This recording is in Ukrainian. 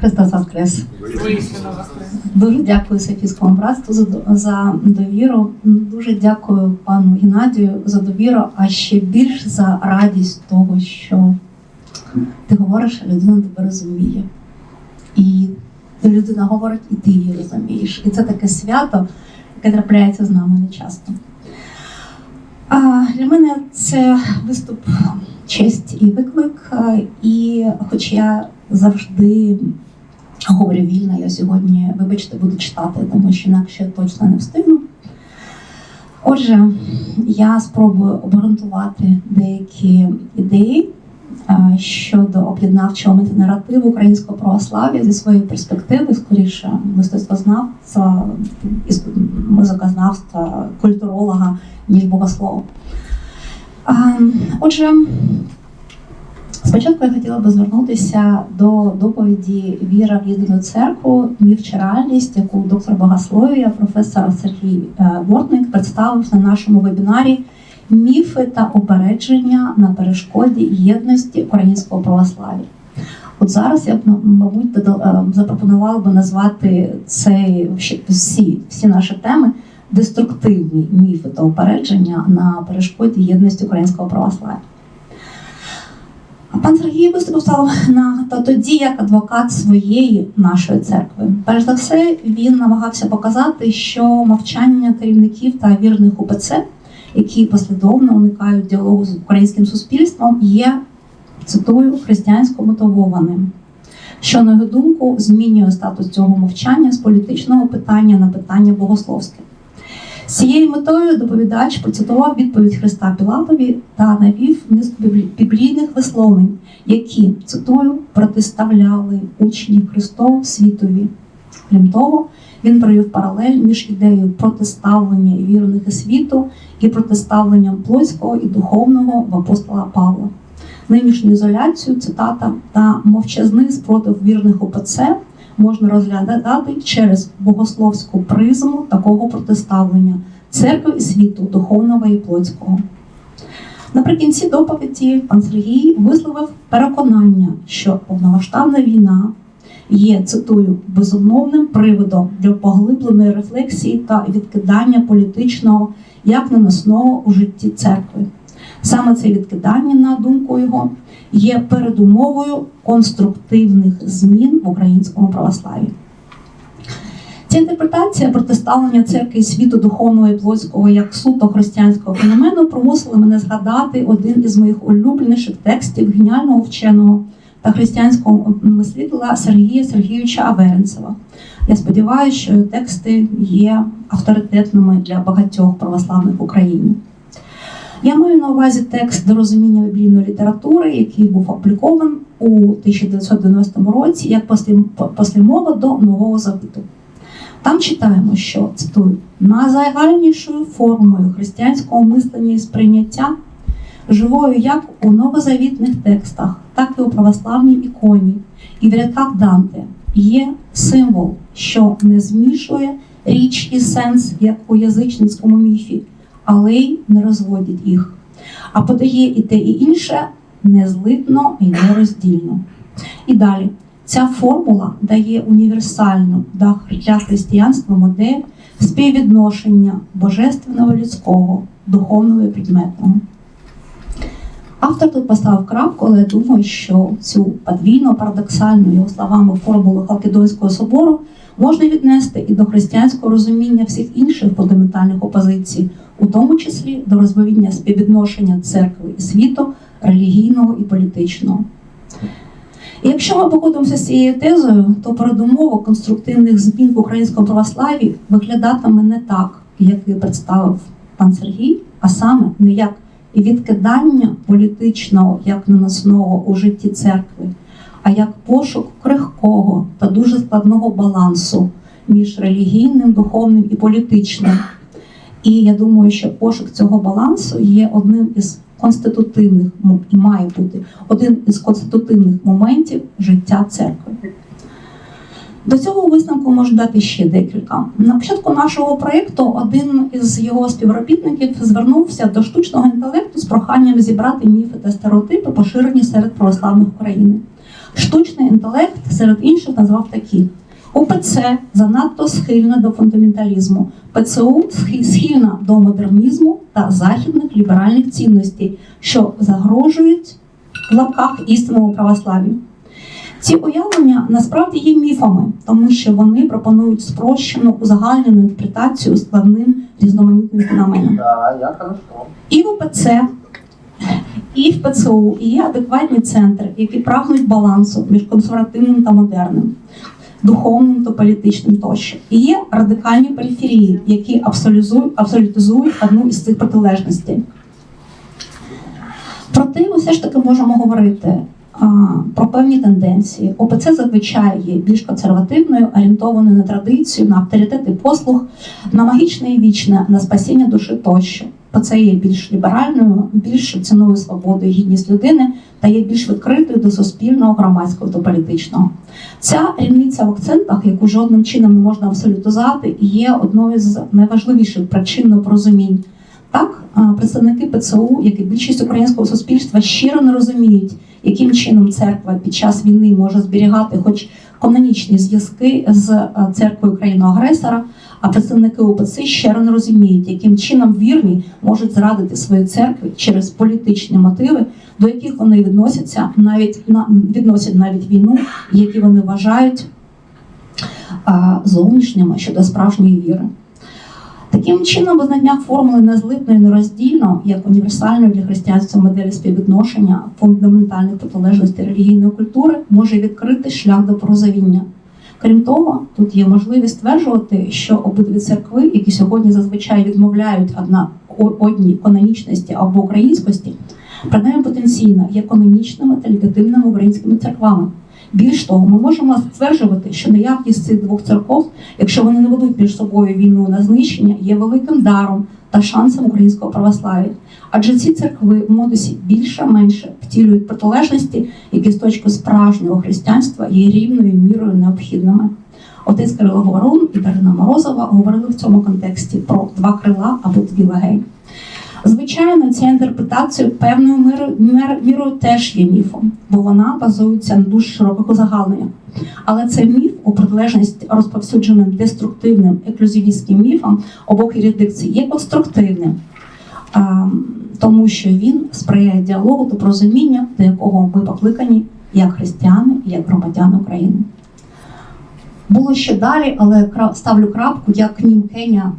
Христос Воскрес! Дуже дякую Софійському братству за, за довіру. Дуже дякую пану Геннадію за довіру, а ще більш за радість того, що ти говориш, а людина тебе розуміє. І людина говорить, і ти її розумієш. І це таке свято, яке трапляється з нами нечасто. А для мене це виступ честь і виклик. І хоч я завжди говорю вільно, я сьогодні, вибачте, буду читати, тому що інакше точно не встигну. Отже, я спробую обґрунтувати деякі ідеї щодо об'єднавчого метанаративу українського православ'я зі своєї перспективи, скоріше мистецтвознавця, із- музикознавства, культуролога, ніж богослова. Отже, Спочатку я хотіла би звернутися до доповіді Віра в єдину церкву, міф чи реальність, яку доктор богослов'я, професор Сергій е, Бортник представив на нашому вебінарі Міфи та упередження на перешкоді єдності українського православ'я. От зараз я б мабуть е, запропонувала би назвати ще- всі, всі наші теми деструктивні міфи та упередження на перешкоді єдності українського православ'я. Пан Сергій виступив став на та тоді як адвокат своєї нашої церкви. Перш за все, він намагався показати, що мовчання керівників та вірних УПЦ, які послідовно уникають діалогу з українським суспільством, є цитую християнсько мотивованим. Що, на його думку, змінює статус цього мовчання з політичного питання на питання богословське. Цією метою доповідач процитував відповідь Христа Пілатові та навів низку біблійних висловлень, які цитую протиставляли учнів Христову світові. Крім того, він провів паралель між ідеєю протиставлення вірних і світу і протиставленням плотського і духовного в апостола Павла. Нинішню ізоляцію, цитата та мовчазний спротив вірних ОПЦ можна розглядати через богословську призму такого протиставлення церкви і світу, духовного і плотського. Наприкінці доповіді пан Сергій висловив переконання, що повномасштабна війна є, цитую, безумовним приводом для поглибленої рефлексії та відкидання політичного як наносного у житті церкви. Саме це відкидання, на думку його, є передумовою конструктивних змін в українському православі. Ця інтерпретація протиставлення церкви і світу духовного і плотського як суто християнського феномену примусила мене згадати один із моїх улюбленіших текстів геніального вченого та християнського мислителя Сергія Сергійовича Аверенцева. Я сподіваюся, що тексти є авторитетними для багатьох православних в Україні. Я маю на увазі текст до розуміння біблійної літератури, який був опублікований у 1990 році як послімова до Нового Завіту. Там читаємо, що цитую, найзагальнішою формою християнського мислення і сприйняття, живою як у новозавітних текстах, так і у православній іконі, і в рядках Данте є символ, що не змішує річ і сенс, як у язичницькому міфі, але й не розводить їх, а подає і те, і інше незлитно і нероздільно. І далі. Ця формула дає універсальну для християнства модель співвідношення божественного людського, духовного і предметного. Автор тут поставив крапку, але я думаю, що цю подвійно парадоксальну його словами формулу Халкідонського собору можна віднести і до християнського розуміння всіх інших фундаментальних опозицій, у тому числі до розповідання співвідношення церкви і світу, релігійного і політичного. І якщо ми погодимося з цією тезою, то передумова конструктивних змін в українському православі виглядатиме не так, як і представив пан Сергій, а саме не як відкидання політичного як наносного у житті церкви, а як пошук крихкого та дуже складного балансу між релігійним, духовним і політичним. І я думаю, що пошук цього балансу є одним із конститутивних і має бути один із конститутивних моментів життя церкви. До цього висновку можу дати ще декілька. На початку нашого проєкту один із його співробітників звернувся до штучного інтелекту з проханням зібрати міфи та стереотипи, поширені серед православних України. Штучний інтелект серед інших назвав такі: УПЦ занадто схильна до фундаменталізму, ПЦУ схильна до модернізму та західних ліберальних цінностей, що загрожують в лапках істинному православ'ю. Ці уявлення насправді є міфами, тому що вони пропонують спрощену узагальнену інтерпретацію складним різноманітним феноменам. І в ОПЦ, і в ПЦУ є адекватні центри, які прагнуть балансу між консервативним та модерним, духовним та політичним тощо. І є радикальні периферії, які абсолютизують, одну із цих протилежностей. Проте ми все ж таки можемо говорити про певні тенденції. ОПЦ зазвичай є більш консервативною, орієнтованою на традицію, на авторитет і послуг, на магічне і вічне, на спасіння душі тощо. ОПЦ є більш ліберальною, більш ціною свободу і гідність людини та є більш відкритою до суспільного, громадського та політичного. Ця різниця в акцентах, яку жодним чином не можна абсолютизувати, є одною з найважливіших причин непорозумінь. Так, представники ПЦУ, як і більшість українського суспільства, щиро не розуміють, яким чином церква під час війни може зберігати хоч канонічні зв'язки з церквою країни-агресора. А представники УПЦ щиро не розуміють, яким чином вірні можуть зрадити свої церкви через політичні мотиви, до яких вони відносяться навіть на відносять навіть війну, які вони вважають а, зовнішніми щодо справжньої віри. Таким чином, визнання формули незлитно і нероздільно як універсальної для християнства моделі співвідношення фундаментальних протилежностей релігійної культури може відкрити шлях до порозуміння. Крім того, тут є можливість стверджувати, що обидві церкви, які сьогодні зазвичай відмовляють одна одній канонічності або українськості, принаймні потенційно є канонічними та легітимними українськими церквами. Більш того, ми можемо стверджувати, що наявність цих двох церков, якщо вони не ведуть між собою війну на знищення, є великим даром та шансом українського православ'я. Адже ці церкви в модусі більше-менше втілюють протилежності, які з точки справжнього християнства є рівною мірою необхідними. Отець Кирило Говорун і Дарина Морозова говорили в цьому контексті про два крила або дві легені. Звичайно, ця інтерпретація певною мірою, теж є міфом, бо вона базується на дуже широких узагальненнях. Але це міф у протилежність розповсюдженим деструктивним еклюзивістським міфам обох юрисдикцій є конструктивним, тому що він сприяє діалогу та порозуміння, до якого ми покликані як християни, як громадяни України. Було ще далі, але ставлю крапку, як Нім Кеня